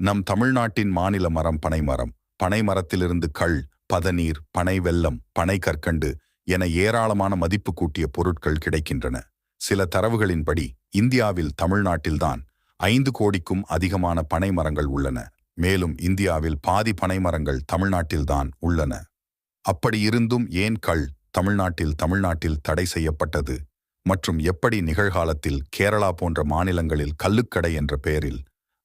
நம் தமிழ்நாட்டின் மாநில மரம் பனைமரம் பனைமரத்திலிருந்து கள் பதநீர் பனை வெல்லம் பனை கற்கண்டு என ஏராளமான மதிப்பு கூட்டிய பொருட்கள் கிடைக்கின்றன. சில தரவுகளின்படி இந்தியாவில் தமிழ்நாட்டில்தான் ஐந்து கோடிக்கும் அதிகமான பனை மரங்கள் உள்ளன. மேலும் இந்தியாவில் பாதி பனை மரங்கள் தமிழ்நாட்டில்தான் உள்ளன. அப்படியிருந்தும் ஏன் கள் தமிழ்நாட்டில் தமிழ்நாட்டில் தடை செய்யப்பட்டது? மற்றும் எப்படி நிகழ்காலத்தில் கேரளா போன்ற மாநிலங்களில் கல்லுக்கடை என்ற பெயரில்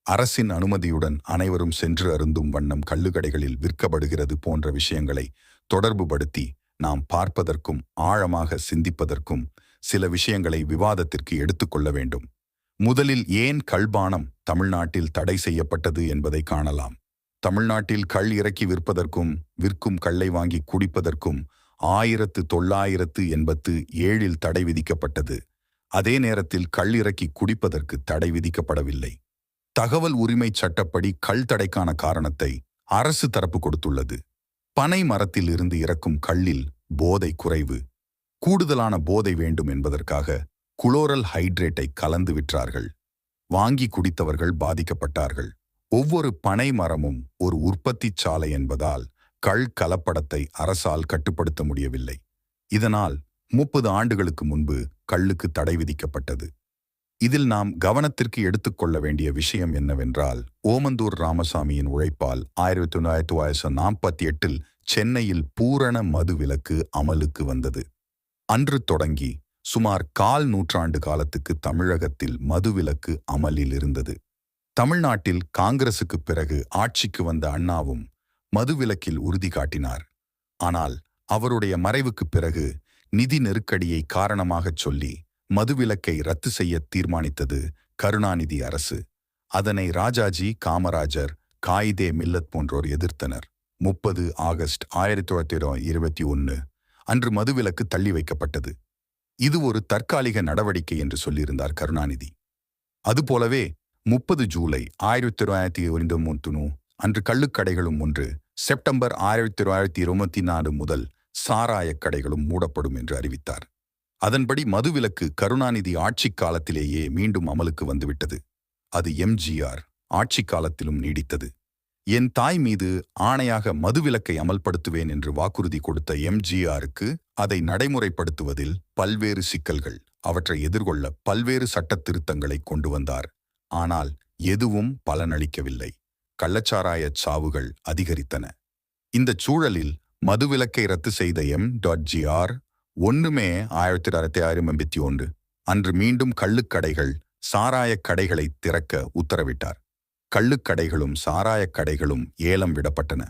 அரசின் அனுமதியுடன் அனைவரும் சென்று அருந்தும் வண்ணம் கள்ளுக்கடைகளில் விற்கப்படுகிறது போன்ற விஷயங்களை தொடர்புபடுத்தி நாம் பார்ப்பதற்கும் ஆழமாக சிந்திப்பதற்கும் சில விஷயங்களை விவாதத்திற்கு எடுத்துக்கொள்ள வேண்டும். முதலில் ஏன் கள்பானம் தமிழ்நாட்டில் தடை செய்யப்பட்டது என்பதை காணலாம். தமிழ்நாட்டில் கள் இறக்கி விற்பதற்கும் விற்கும் கள்ளை வாங்கி குடிப்பதற்கும் ஆயிரத்து தொள்ளாயிரத்து எண்பத்து ஏழில் தடை விதிக்கப்பட்டது. அதே நேரத்தில் கள் இறக்கி குடிப்பதற்கு தடை விதிக்கப்படவில்லை. தகவல் உரிமை சட்டப்படி கள் தடைக்கான காரணத்தை அரசு தரப்பு கொடுத்துள்ளது. பனை மரத்தில் இருந்து இறக்கும் கல்லில் போதை குறைவு. கூடுதலான போதை வேண்டும் என்பதற்காக குளோரல் ஹைட்ரேட்டை கலந்து விற்றார்கள். வாங்கி குடித்தவர்கள் பாதிக்கப்பட்டார்கள். ஒவ்வொரு பனை மரமும் ஒரு உற்பத்தி சாலை என்பதால் கள் கலப்படத்தை அரசால் கட்டுப்படுத்த முடியவில்லை. இதனால் முப்பது ஆண்டுகளுக்கு முன்பு கள்ளுக்கு தடை விதிக்கப்பட்டது. இதில் நாம் கவனத்திற்கு எடுத்துக்கொள்ள வேண்டிய விஷயம் என்னவென்றால் ஓமந்தூர் ராமசாமியின் உழைப்பால் ஆயிரத்தி தொள்ளாயிரத்தி தொள்ளாயிரத்தி நாற்பத்தி எட்டில் சென்னையில் பூரண மது விலக்கு அமலுக்கு வந்தது. அன்று தொடங்கி சுமார் கால் நூற்றாண்டு காலத்துக்கு தமிழகத்தில் மதுவிலக்கு அமலில் இருந்தது. தமிழ்நாட்டில் காங்கிரசுக்கு பிறகு ஆட்சிக்கு வந்த அண்ணாவும் மதுவிலக்கில் உறுதி காட்டினார். ஆனால் அவருடைய மறைவுக்குப் பிறகு நிதி நெருக்கடியை காரணமாகச் சொல்லி மதுவிலக்கை ரத்து செய்ய தீர்மானித்தது கருணாநிதி அரசு. அதனை ராஜாஜி காமராஜர் காயிதே மில்லத் போன்றோர் எதிர்த்தனர். முப்பது ஆகஸ்ட் ஆயிரத்தி தொள்ளாயிரத்தி இருபத்தி ஒன்று அன்று மதுவிலக்கு தள்ளி வைக்கப்பட்டது. இது ஒரு தற்காலிக நடவடிக்கை என்று சொல்லியிருந்தார் கருணாநிதி. அதுபோலவே முப்பது ஜூலை ஆயிரத்தி தொள்ளாயிரத்தி ஒன்று மூன்று அன்று கள்ளுக்கடைகளும் ஒன்று செப்டம்பர் ஆயிரத்தி தொள்ளாயிரத்தி இருபத்தி நாலு முதல் சாராயக் கடைகளும் மூடப்படும் என்று அறிவித்தார். அதன்படி மதுவிலக்கு கருணாநிதி ஆட்சி காலத்திலேயே மீண்டும் அமலுக்கு வந்துவிட்டது. அது எம்ஜிஆர் ஆட்சி காலத்திலும் நீடித்தது. என் தாய் மீது ஆணையாக மதுவிலக்கை அமல்படுத்துவேன் என்று வாக்குறுதி கொடுத்த எம்ஜிஆருக்கு அதை நடைமுறைப்படுத்துவதில் பல்வேறு சிக்கல்கள். அவற்றை எதிர்கொள்ள பல்வேறு சட்ட திருத்தங்களை கொண்டு வந்தார். ஆனால் எதுவும் பலனளிக்கவில்லை. கள்ளச்சாராயச் சாவுகள் அதிகரித்தன. இந்தச் சூழலில் மதுவிலக்கை ரத்து செய்த எம் டாட் ஜிஆர் ஒன்றுமே ஆயிரத்தி தொள்ளாயிரத்தி ஆயிரம் எண்பத்தி ஒன்று. அன்று மீண்டும் கள்ளுக்கடைகள் சாராயக் கடைகளை திறக்க உத்தரவிட்டார். கள்ளுக்கடைகளும் சாராயக் கடைகளும் ஏலம் விடப்பட்டன.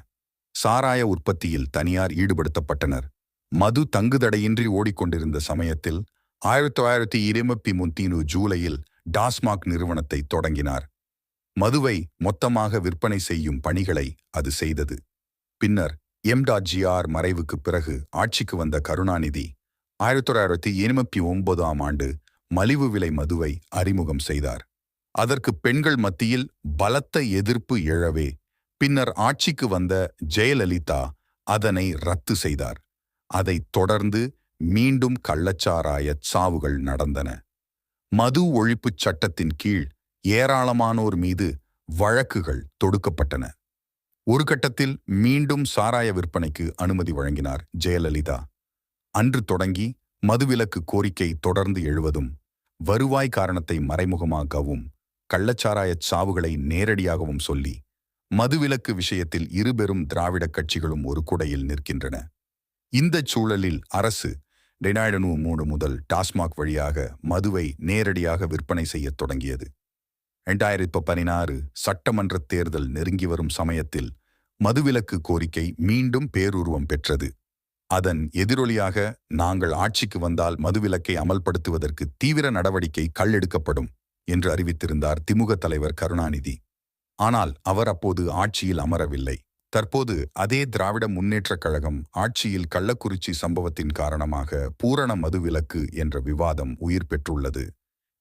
சாராய உற்பத்தியில் தனியார் ஈடுபடுத்தப்பட்டனர். மது தங்குதடையின்றி ஓடிக்கொண்டிருந்த சமயத்தில் ஆயிரத்தி தொள்ளாயிரத்தி இருபத்தி முன்தீனு ஜூலையில் டாஸ்மாக் நிறுவனத்தை தொடங்கினார். மதுவை மொத்தமாக விற்பனை செய்யும் பணிகளை அது செய்தது. பின்னர் எம்டாஜிஆர் மறைவுக்குப் பிறகு ஆட்சிக்கு வந்த கருணாநிதி ஆயிரத்தி தொள்ளாயிரத்தி எண்பத்தி ஒன்பதாம் ஆண்டு மலிவு விலை மதுவை அறிமுகம் செய்தார். அதற்கு பெண்கள் மத்தியில் பலத்த எதிர்ப்பு எழவே பின்னர் ஆட்சிக்கு வந்த ஜெயலலிதா அதனை ரத்து செய்தார். அதைத் தொடர்ந்து மீண்டும் கள்ளச்சாராயச் சாவுகள் நடந்தன. மது ஒழிப்புச் சட்டத்தின் கீழ் ஏராளமானோர் மீது வழக்குகள் தொடுக்கப்பட்டன. ஒரு கட்டத்தில் மீண்டும் சாராய விற்பனைக்கு அனுமதி வழங்கினார் ஜெயலலிதா. அன்று தொடங்கி மதுவிலக்கு கோரிக்கை தொடர்ந்து எழுவதும் வருவாய் காரணத்தை மறைமுகமாகவும் கள்ளச்சாராயச் சாவுகளை நேரடியாகவும் சொல்லி மதுவிலக்கு விஷயத்தில் இருபெரும் திராவிடக் கட்சிகளும் ஒரு குடையில் நிற்கின்றன. இந்தச் சூழலில் அரசு ரெண்டாயிரத்து மூணு முதல் டாஸ்மாக் வழியாக மதுவை நேரடியாக விற்பனை செய்யத் தொடங்கியது. இரண்டாயிரத்து பதினாறு சட்டமன்ற தேர்தல் நெருங்கி வரும் சமயத்தில் மதுவிலக்கு கோரிக்கை மீண்டும் பேருருவம் பெற்றது. அதன் எதிரொலியாக நாங்கள் ஆட்சிக்கு வந்தால் மதுவிலக்கை அமல்படுத்துவதற்கு தீவிர நடவடிக்கை கல்லெடுக்கப்படும் என்று அறிவித்திருந்தார் திமுக தலைவர் கருணாநிதி. ஆனால் அவர் அப்போது ஆட்சியில் அமரவில்லை. தற்போது அதே திராவிட முன்னேற்றக் கழகம் ஆட்சியில் கள்ளக்குறிச்சி சம்பவத்தின் காரணமாக பூரண மதுவிலக்கு என்ற விவாதம் உயிர் பெற்றுள்ளது.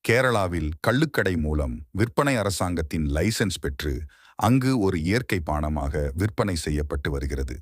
கேரளாவில் கள்ளுக்கடை மூலம் விற்பனை அரசாங்கத்தின் லைசென்ஸ் பெற்று அங்கு ஒரு இயற்கை பானமாக விற்பனை செய்யப்பட்டு வருகிறது.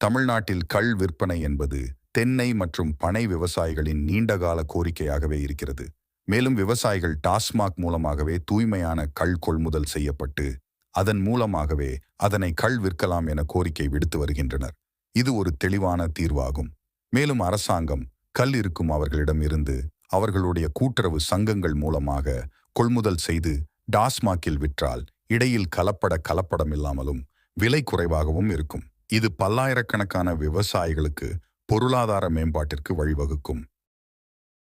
தமிழ்நாட்டில் கள் விற்பனை என்பது தென்னை மற்றும் பனை விவசாயிகளின் நீண்டகால கோரிக்கையாகவே இருக்கிறது. மேலும் விவசாயிகள் டாஸ்மாக் மூலமாகவே தூய்மையான கள் கொள்முதல் செய்யப்பட்டு அதன் மூலமாகவே அதனை கள் விற்கலாம் என கோரிக்கை விடுத்து வருகின்றனர். இது ஒரு தெளிவான தீர்வாகும். மேலும் அரசாங்கம் கல் இருக்கும் அவர்களிடம் இருந்து அவர்களுடைய கூட்டுறவு சங்கங்கள் மூலமாக கொள்முதல் செய்து டாஸ்மாகில் விற்றால் இடையில் கலப்பட கலப்படமில்லாமலும் விலை குறைவாகவும் இருக்கும். இது பல்லாயிரக்கணக்கான விவசாயிகளுக்கு பொருளாதார மேம்பாட்டிற்கு வழிவகுக்கும்.